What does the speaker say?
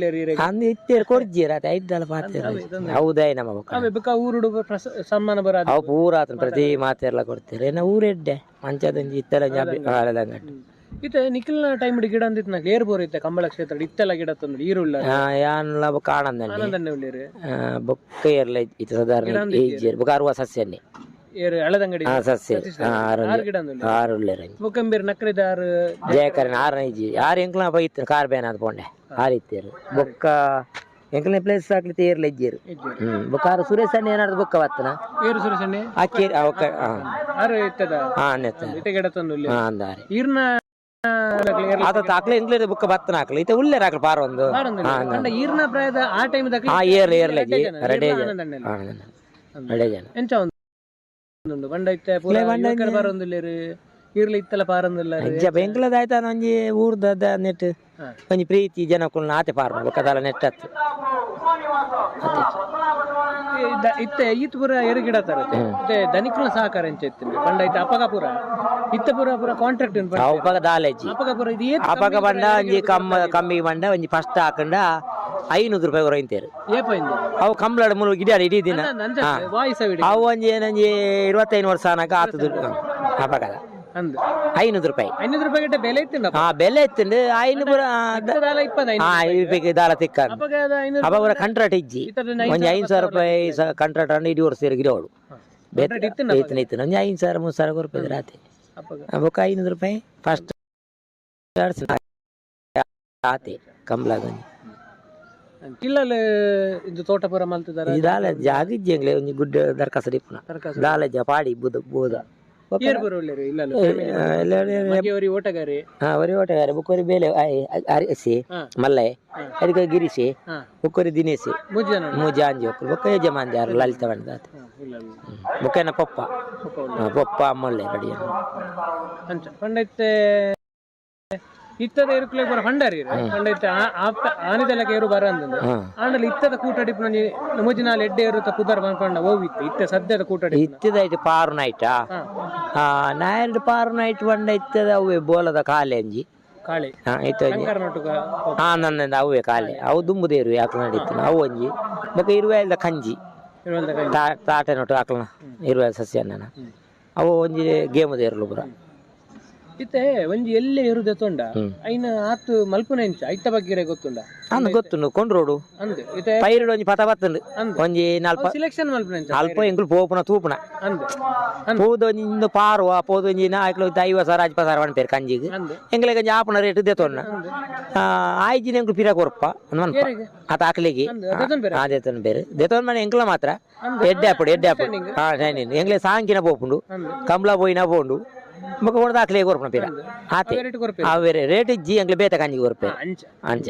ಒಳ್ಳೆ ರೀರೆ ಅಂದ್ ಇತ್ತೇರು ಕೊಡ್ಜೀರ ಅದ ಐದಲ್ಲ ಪಾತ್ರ ಹೌದಾಯ್ ನಮ್ಮ ಬೊಕ್ಕ ಬೇಕಾ ಸನ್ಮಾನ ಬರ ಅವು ಪೂರ ಆತನ ಪ್ರತಿ ಮಾತೆಲ್ಲ ಕೊಡ್ತೀರಿ. ಏನ ಊರೆಡ್ಡೆ ಮಂಚದಂಜಿ ಇತ್ತೆಲ್ಲ ಜಾಬಿ ಇತ್ತೆ ನಿಖಿಲ್ನ ಟೈಮ್ ಗಿಡ ಅಂದಿತ್ ನಾಕ್ ಏರ್ ಬೋರ್ ಇತ್ತೆ ಕಂಬಳ ಕ್ಷೇತ್ರ ಇತ್ತೆಲ್ಲ ಗಿಡ ತಂದು ಈರುಳ್ಳ. ಯಾನ್ಲ ಕಾಣಂದಲ್ಲಿ ಆನಂದನ್ನೇ ಉಳ್ಳೇರಿ ಬೊಕ್ಕ ಇರ್ಲ ಇತ್ತು ಸಾಧಾರಣ ಬೊಕ್ಕ ಅರುವ ಸಸ್ಯನ್ನೇ. ಆ ಸಸ್ಯ ಆ, ಆರು ಆರು ಗಿಡ ಆರು ಉಳ್ಳೇರ ನಕ್ರಿದ ಆರು ಎಂಕ್ಲ ಬೈತ್ತು ಕಾರ್ ಬೇನ ಅದು ಪೋಂಡೆ ಆರು ಇತ್ತೇರು ಬೊಕ್ಕ ಎಂಕ್ಲನೇ ಪ್ಲೇಸ್ ಹಾಕ್ಲಿ ತೇರ್ಲ ಇಜ್ಜೇರು. ಹ್ಮ್. ಬೊಕ್ಕ ಆರು ಸುರೇಶ್ ಅಣ್ಣ ಏನಾದ್ರು ಬೊಕ್ಕ ಬತ್ತನ ಏರು ಅಕ್ಕಿ ಅವಕ್ಕ ಹಾ. ಆರು ಇತ್ತದ ಹಾ ಅನ್ನೆತ್ತ ಹಾ ಅಂದಾರೆ ಈರ್ನ ಬುಕ್ಕ ಬತ್ತನ ಆಕ್ಲ ಇತ ಉಳ್ಳೇರ್ ಪಾರ ಒಂದು. ಈರ್ನ ಪ್ರಾಯದ ಆ ಟೈಮ್ ಏರ್ ಏರ್ಲ ರೆಡಿ ಜನ. ಒಂದು. ಬಂಡ ಇತ್ತೆ ಪೂರ ಯುವಕರು ಬರೊಂದುಲ್ಲೇರು ಈರ್ಲ ಇತ್ತಲ ಪಾರೊಂದುಲ್ಲ ಅಜ್ಜ ಬೆಂಗ್ಲದ ಆಯ್ತಾನ ಒಂಜಿ ಊರ್ದದ ನೆಟ್. ಒಂಜಿ ಪ್ರೀತಿ ಜನಕ್ಕುಲ್ನ ಆತೆ ಪಾರ ಬೊಕ್ಕದಲ್ಲ ನೆಟ್ ಅತ್ತು ಇತ್ತೆ ಈತ್ ಪೂರ ಎರು ಗಿಡ ತರತ್ತೆ ಇತ್ತೆ. ಧನಿಕುಲ ಸಹಕಾರ ಎಂಚ ಇತ್ತಿನ ಬಂಡ ಇತ್ತೆ ಅಪಗ ಪೂರ. ಇತ್ತ ಪೂರ ಪೂರ ಕಾಂಟ್ರಾಕ್ಟ್ ಅವಾಗ ದಾಲೆಜ್ಜಿ ಅಪಗ ಪೂರ ಇದು ಏತ್ ಅಪಗ ಬಂಡ ಒಂಜಿ ಕಮ್ಮ ಕಮ್ಮಿ ಬಂಡ ಒಂಜಿ ಫಸ್ಟ್ ಹಾಕೊಂಡ ಐನೂರು ರೂಪಾಯಿ ಏಪ ಇಂದು? ಅವು ಕಂಬ್ಳಡ ಮುಳು ಗಿಡ ಇಡೀ ದಿನ. ಅವು ಒಂಜಿ ಏನಂಜಿ ಇರುವತ್ತೈದು ವರ್ಷ ಅನ್ನಕ ಆತದು ದುಡ್ಡು ಅಂದ್. ಐನೂರು ರೂಪಾಯಿ. ಐನೂರು ರೂಪಾಯಿ ಬೆಲೆ ಇತ್ತು ಹಾ ಬೆಲೆ ರೂಪಾಯಿ ಐನೂರ ಇರ್ಬೇಕು ದಾಲ ತಿಕ್ಕ ಅಬ್ಬರ ಅವರ ಕಂಟ್ರಾಕ್ಟ್ ಇಜ್ಜಿ. ಒಂದು ಐದು ಸಾವಿರ ರೂಪಾಯಿ ಕಂಟ್ರಾಕ್ಟ್ ಅನ್ನು ಇಡೀ ವರ್ಷ ಗಿಡ ಅವಳು Contract ಇತ್ತಿನ ಇತ್ತು ಇತ್ತು ಒಂಜಿ ಐದು ಸಾವಿರ ಮೂರು ಸಾವಿರ ರೂಪಾಯಿ ರಾತ್ರಿ. ಬೊಕ್ಕ ಐನೂರು ರೂಪಾಯಿ ಫಸ್ಟ್ ಆತೆ ಕಂಬ್ಲಾಗ ಕಿಲ್ಲಲ್ ಇದು ತೋಟ ಪೂರ ಮಲ್ತಿದಾರ ಇದಾಲ ಜಾಗ ಇಜ್ಜಂಗ್ಲೆ ಒಂಜಿ ಗುಡ್ಡ ದರ್ಕಸ ಡಿಪ್ಪುನ ತರಕಾರಿ ದಾಲಜ ಪಾಡಿ ಬುದ ಬೋದ ಏರ್ ಬರೋ ಇಲ್ಲಲ್ಲ ಓಟಗಾರಿ ಹಾ ಒರಿ ಓಟಗಾರ ಬುಕ್ಕೋರಿ ಬೇಲೆ ಅರಿಸಿ ಮಲ್ಲೆ ಮಲ್ಲೈ ಅದಕ್ಕೆ ಗಿರಿಸಿ ಬುಕ್ಕೋರಿ ದಿನೇಸಿ ಮೂಜಿ ಅಂಜಿ ಒಕ್ಕಲು ಬೊಕ್ಕ ಯಜಮಾನ್ ಜಾರು ಲಲಿತ ಬಂದಾತ ಬುಕ್ಕನ ಪಪ್ಪ. ಪಾಪ ಪಪ್ಪ ಅಮ್ಮಲ್ಲೆ ರೆಡಿ ಪಂಡೈತೆ ಇತ್ತದ ಏರುಕ್ಲೆ ಬರ ಹಂಡರಿ ಹಂಡ ಇತ್ತ ಆನಿದಲಕ್ಕೆ ಏರು ಬರ ಅಂದ ಆಂಡಲ ಇತ್ತದ ಕೂಟಡಿ ನಂಜಿ ನಮೂಜಿ ನಾಲ್ ಎಡ್ಡೆ ಏರುತ್ತ ಕುದರ್ ಬಂದ್ಕೊಂಡ ಹೋಗಿತ್ತು. ಇತ್ತ ಸದ್ಯದ ಕೂಟಡಿ ಪಾರು ನೈಟಾ ಹಾ. ಹಾ ನಾಯಲ್ಡ್ ಪಾರು ನೈಟ್ ಬಂಡ ಇತ್ತದ ಅವೇ ಬೋಲದ ಕಾಲೆ ಅಂಜಿ. ಕಾಳಿ. ಹಾ ನನ್ನ ಅವೇ ಕಾಲೆ. ಅವು ದುಂಬುದೇರು ಯಾಕೆ ನಡೀತು? ಅವು ಒಂಜಿ ಬೊಕ್ಕ ಇರುವೆಲ್ದ ಕಂಜಿ. ತಾ- ತಾಟೆ ನೋಟು ಹಾಕ್ಲಣ ಇರುವೆ ಸಸ್ಯ ನನ್ನ ಅವು ಒಂಜಿ ಗೇಮದೇರ್ಲು ಪುರ ಇತ್ತೆ ಒಂಜಿ ಎಲ್ಲೆ ಇರುದೆ ತೊಂಡ? ಐನ ಆತು ಮಲ್ಪುನ ಇಂಚ ಐತ ಬಗ್ಗೆ ಗೊತ್ತುಂಡ? ಅಂದ್ ಗೊತ್ತುಂಡು ಕೊಂಡ್ರೋಡು. ಅಂದ್ ಇತ್ತೆ ಪೈರಡು ಒಂಜಿ ಪತ ಬತ್ತುಂಡು. ಒಂಜಿ ನಾಲ್ಪ ಸಿಲೆಕ್ಷನ್ ಮಲ್ಪುನ ಇಂಚ ಅಲ್ಪ ಎಂಕುಲು ಪೋಪುನ ತೂಪುನ. ಅಂದ್ ಪೋದು ಒಂಜಿ ಇಂದು ಪಾರುವ ಪೋದು ಒಂಜಿ ನಾಯಕ್ಲು ದೈವ ಸರ ಅಜ್ಪ ಸರ ವನ್ ಪೇರು ಕಂಜಿಗೆ. ಎಂಗ್ಲೆ ಗಂಜಿ ಆಪುನ ರೇಟ್ ಇದ್ದೆ ತೊಂಡ. ಆಯ್ಜಿನ ಎಂಕುಲು ಪಿರ ಕೊರಪ್ಪ ಅನ್ವನ್ಪ ಆತ ಆಕಲಿಗೆ. ಆ ದೇತನ್ ಬೇರೆ ದೇತನ್ ಮನೆ ಎಂಕುಲ ಮಾತ್ರ. ಎಡ್ಡೆ ಅಪ್ಪಡು ಎಡ್ಡೆ ಅಪ್ಪಡು ಹಾ ಎಂಗ್ಲೆ ಸಾಂಕಿನ ಪೋಪುಂಡು. ಕಂಬ್ಲ ಪೋಯಿನ ಪೋಂಡು. ಮುಖ ಹೊಡೆದು ಹಾಕ್ಲಿ ಈಗ ಕೊರ್ಪಣ ಪೀರ ಆತಿ ಅವೇ ರೇಟ್ ಜಿ ಅಂಗ್ಲಿ ಬೇತ ಕಾಂಜಿ ಕೊರ್ಪೆ ಅಂಚ ಅಂಚ